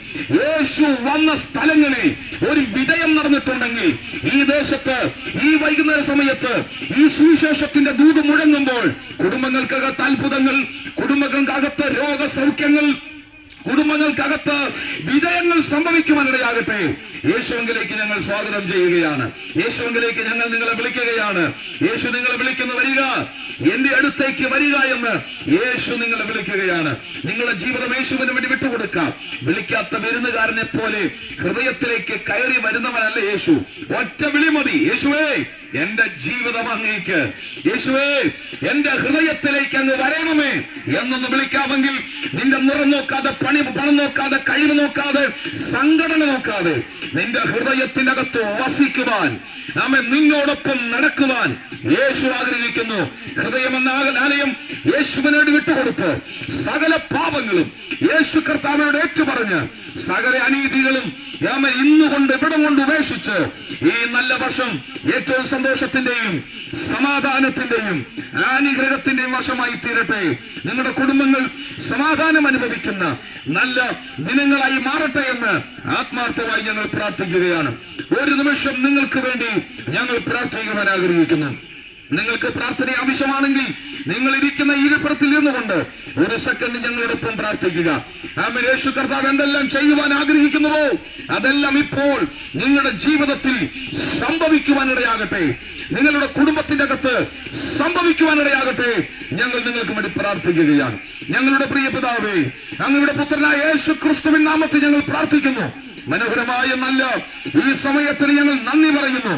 യേശു വന്ന സ്ഥലങ്ങളിൽ ഒരു വിജയം നടന്നിട്ടുണ്ടെങ്കിൽ ഈ ദേശത്ത് ഈ വൈകുന്നേര സമയത്ത് ഈ സുവിശേഷത്തിന്റെ ദൂത് മുഴങ്ങുമ്പോൾ കുടുംബങ്ങൾക്കകത്ത് അത്ഭുതങ്ങൾ കുടുംബങ്ങൾക്കകത്ത് രോഗസൗഖ്യങ്ങൾ കുടുംബങ്ങൾക്കകത്ത് വിജയങ്ങൾ സംഭവിക്കുവാനിടയാകട്ടെ. യേശുവിലേക്ക് ഞങ്ങൾ സ്വാഗതം ചെയ്യുകയാണ്. യേശുവിലേക്ക് ഞങ്ങൾ നിങ്ങളെ വിളിക്കുകയാണ്. യേശു നിങ്ങളെ വിളിക്കുന്ന വരിക. എന്റെ അടുത്തേക്ക് വരിക എന്ന് യേശു നിങ്ങളെ വിളിക്കുകയാണ്. നിങ്ങളുടെ ജീവിതം യേശുവിന് വേണ്ടി വിട്ടുകൊടുക്കാം. വിളിക്കാത്ത വിരുന്നുകാരനെ പോലെ ഹൃദയത്തിലേക്ക് കയറി വരുന്നവനല്ല യേശു. ഒറ്റ വിളി മതി. യേശുവേ എന്റെ ജീവിതം അങ്ങേക്ക്. യേശുവേ എന്റെ ഹൃദയത്തിലേക്ക് അങ്ങ് വരണമേ എന്നൊന്ന് വിളിക്കാമെങ്കിൽ നിന്റെ നിറം നോക്കാതെ പണി പണം നോക്കാതെ കഴിവ് നോക്കാതെ സംഘടന നോക്കാതെ നിന്റെ ഹൃദയത്തിനകത്ത് വസിക്കുവാൻ നമ്മെ നിന്നോടൊപ്പം നടക്കുവാൻ യേശു ആഗ്രഹിക്കുന്നു. ഹൃദയം എന്ന ആല- ആലയം യേശുവിനോട് വിട്ടുകൊടുത്ത് സകല പാപങ്ങളും യേശു കർത്താവിനോട് ഏറ്റുപറഞ്ഞ് സകല അനീതികളും രാമൻ ഇന്നുകൊണ്ട് ഇവിടം കൊണ്ട് ഉപേക്ഷിച്ച് ഈ നല്ല വർഷം ഏറ്റവും സന്തോഷത്തിന്റെയും സമാധാനത്തിന്റെയും അനുഗ്രഹത്തിന്റെയും വർഷമായി തീരട്ടെ. നിങ്ങളുടെ കുടുംബങ്ങൾ സമാധാനം അനുഭവിക്കുന്ന നല്ല ദിനങ്ങളായി മാറട്ടെ എന്ന് ആത്മാർത്ഥമായി ഞങ്ങൾ പ്രാർത്ഥിക്കുകയാണ്. ഒരു നിമിഷം നിങ്ങൾക്ക് വേണ്ടി ഞങ്ങൾ പ്രാർത്ഥിക്കുവാൻ ആഗ്രഹിക്കുന്നു. നിങ്ങൾക്ക് പ്രാർത്ഥന ആവശ്യമാണെങ്കിൽ നിങ്ങൾ ഇരിക്കുന്ന ഇരിപ്പുറത്തിൽ ഇരുന്നുകൊണ്ട് ഒരു സെക്കൻഡ് ഞങ്ങളോടൊപ്പം പ്രാർത്ഥിക്കുക. ആമേൻ. യേശു കർത്താവ് എന്തെല്ലാം ചെയ്യുവാൻ ആഗ്രഹിക്കുന്നുവോ അതെല്ലാം ഇപ്പോൾ നിങ്ങളുടെ ജീവിതത്തിൽ സംഭവിക്കുവാനിടയാകട്ടെ. നിങ്ങളുടെ കുടുംബത്തിന്റെ അകത്ത് സംഭവിക്കുവാനിടയാകട്ടെ. ഞങ്ങൾ നിങ്ങൾക്ക് വേണ്ടി പ്രാർത്ഥിക്കുകയാണ്. ഞങ്ങളുടെ പ്രിയ പിതാവേ അങ്ങയുടെ പുത്രനായ യേശു ക്രിസ്തുവിൻ നാമത്തിൽ ഞങ്ങൾ പ്രാർത്ഥിക്കുന്നു. മനോഹരമായ നല്ല ഈ സമയത്തിന് ഞങ്ങൾ നന്ദി പറയുന്നു.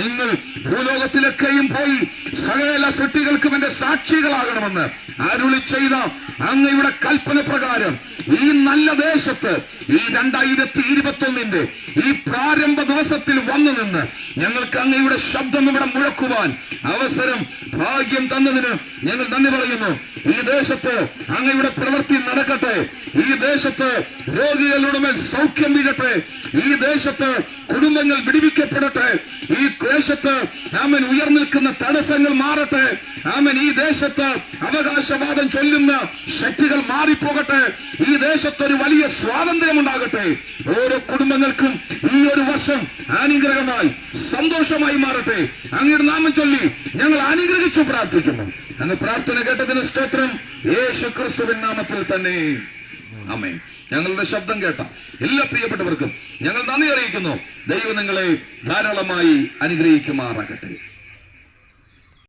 നിങ്ങൾ ഭൂലോകത്തിലൊക്കെയും പോയി സകല സൃഷ്ടികൾക്കും എന്റെ സാക്ഷികളാകണമെന്ന്. അരുളി ചെയ്ത അങ്ങയുടെ കൽപ്പന പ്രകാരം ഈ നല്ല ദേശത്ത് ഈ രണ്ടായിരത്തി ഇരുപത്തി ഒന്നിന്റെ ഈ പ്രാരംഭ ദിവസത്തിൽ വന്നു നിന്ന് ഞങ്ങൾക്ക് അങ്ങയുടെ ശബ്ദം ഇവിടെ മുഴക്കുവാൻ അവസരം ഭാഗ്യം തന്നതിന് ഞങ്ങൾ നന്ദി പറയുന്നു. ഈ ദേശത്ത് അങ്ങയുടെ പ്രവൃത്തി നടക്കട്ടെ. ഈ ദേശത്ത് രോഗികളുടെ മേൽ സൗഖ്യം വീഴട്ടെ. ഈ ദേശത്ത് കുടുംബങ്ങൾ വിടിവിക്കപ്പെടട്ടെ. ഈ ദേശത്ത് ആമൻ ഉയർന്നിൽക്കുന്ന തടസ്സങ്ങൾ മാറട്ടെ. ആമൻ ഈ ദേശത്ത് അവകാശവാദം ചൊല്ലുന്ന ശക്തികൾ മാറിപ്പോകട്ടെ. ഈ ദേശത്ത് ഒരു വലിയ സ്വാതന്ത്ര്യം ഉണ്ടാകട്ടെ ഓരോ കുടുംബങ്ങൾക്കും ഈ ഒരു വർഷം അനുഗ്രഹമായി സന്തോഷമായി മാറട്ടെ. അങ്ങയുടെ നാമം ചൊല്ലി ഞങ്ങൾ അനുഗ്രഹിച്ചു പ്രാർത്ഥിക്കുന്നു. അങ്ങ് പ്രാർത്ഥന കേട്ടതിന് സ്തോത്രം. യേശു ക്രിസ്തുവിൻ നാമത്തിൽ തന്നെ. അമ്മേ ഞങ്ങളുടെ ശബ്ദം കേട്ട എല്ലാ പ്രിയപ്പെട്ടവർക്കും ഞങ്ങൾ നന്ദി അറിയിക്കുന്നു. ദൈവം നിങ്ങളെ ധാരാളമായി അനുഗ്രഹിക്കുമാറാകട്ടെ.